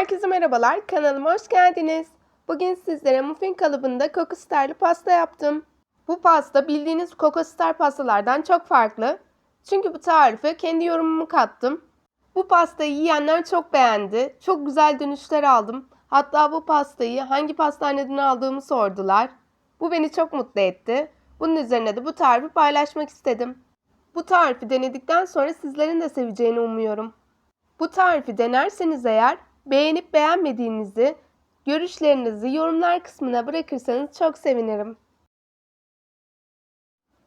Herkese merhabalar, kanalıma hoş geldiniz. Bugün sizlere muffin kalıbında Coco Star'lı pasta yaptım. Bu pasta bildiğiniz Coco Star pastalardan çok farklı. Çünkü bu tarife kendi yorumumu kattım. Bu pastayı yiyenler çok beğendi. Çok güzel dönüşler aldım. Hatta bu pastayı hangi pastaneden aldığımı sordular. Bu beni çok mutlu etti. Bunun üzerine de bu tarifi paylaşmak istedim. Bu tarifi denedikten sonra sizlerin de seveceğini umuyorum. Bu tarifi denerseniz eğer beğenip beğenmediğinizi, görüşlerinizi yorumlar kısmına bırakırsanız çok sevinirim.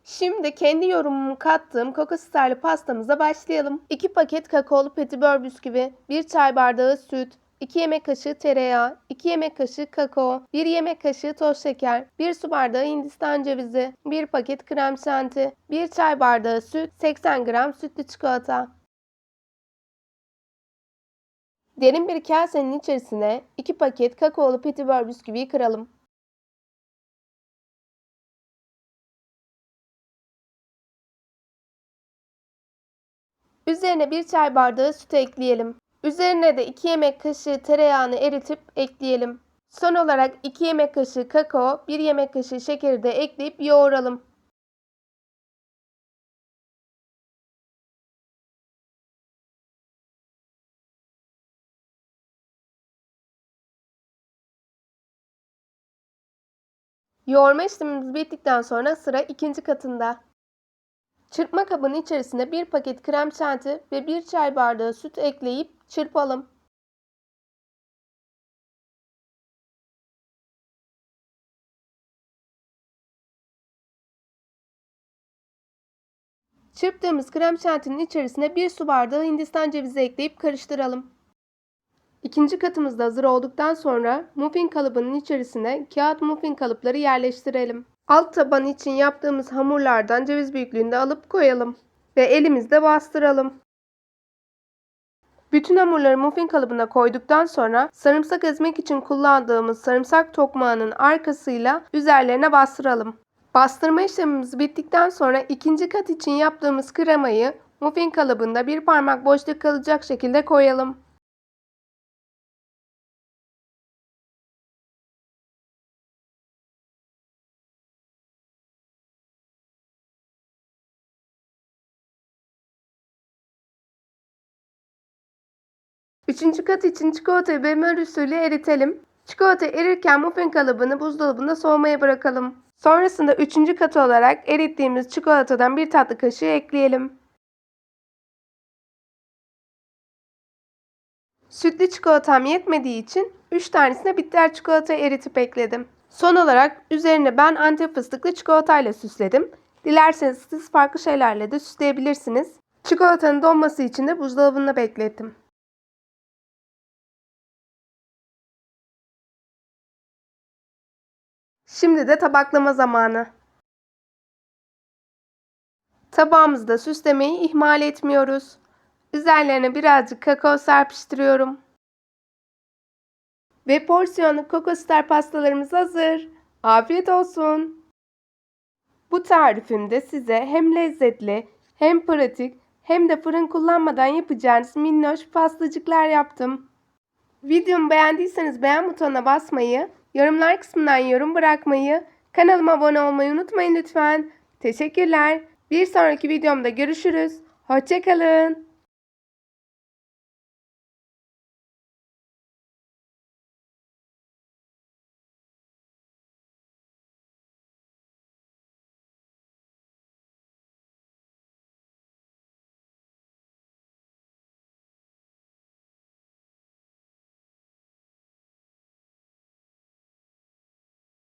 Şimdi kendi yorumumu kattığım Coco Star'lı pastamıza başlayalım. 2 paket kakaolu petibör bisküvi, 1 çay bardağı süt, 2 yemek kaşığı tereyağı, 2 yemek kaşığı kakao, 1 yemek kaşığı toz şeker, 1 su bardağı hindistan cevizi, 1 paket krem şanti, 1 çay bardağı süt, 80 gram sütlü çikolata. Derin bir kasenin içerisine 2 paket kakaolu petibör bisküviyi kıralım. Üzerine 1 çay bardağı süt ekleyelim. Üzerine de 2 yemek kaşığı tereyağını eritip ekleyelim. Son olarak 2 yemek kaşığı kakao, 1 yemek kaşığı şekeri de ekleyip yoğuralım. Yoğurma işlemimiz bittikten sonra sıra ikinci katında. Çırpma kabının içerisine 1 paket krem şanti ve 1 çay bardağı süt ekleyip çırpalım. Çırptığımız krem şantinin içerisine 1 su bardağı hindistan cevizi ekleyip karıştıralım. İkinci katımız da hazır olduktan sonra muffin kalıbının içerisine kağıt muffin kalıpları yerleştirelim. Alt taban için yaptığımız hamurlardan ceviz büyüklüğünde alıp koyalım ve elimizde bastıralım. Bütün hamurları muffin kalıbına koyduktan sonra sarımsak ezmek için kullandığımız sarımsak tokmağının arkasıyla üzerlerine bastıralım. Bastırma işlemimiz bittikten sonra ikinci kat için yaptığımız kremayı muffin kalıbında bir parmak boşluk kalacak şekilde koyalım. Üçüncü kat için çikolatayı benmari usulü eritelim. Çikolata erirken muffin kalıbını buzdolabında soğumaya bırakalım. Sonrasında üçüncü katı olarak erittiğimiz çikolatadan bir tatlı kaşığı ekleyelim. Sütlü çikolatam yetmediği için 3 tanesine bitter çikolata eritip ekledim. Son olarak üzerine ben antep fıstıklı çikolatayla süsledim. Dilerseniz siz farklı şeylerle de süsleyebilirsiniz. Çikolatanın donması için de buzdolabında beklettim. Şimdi de tabaklama zamanı. Tabağımızda süslemeyi ihmal etmiyoruz. Üzerlerine birazcık kakao serpiştiriyorum. Ve porsiyonlu Coco Star pastalarımız hazır. Afiyet olsun. Bu tarifimde size hem lezzetli, hem pratik, hem de fırın kullanmadan yapacağınız minnoş pastacıklar yaptım. Videomu beğendiyseniz beğen butonuna basmayı, yorumlar kısmından yorum bırakmayı, kanalıma abone olmayı unutmayın lütfen. Teşekkürler. Bir sonraki videomda görüşürüz. Hoşçakalın.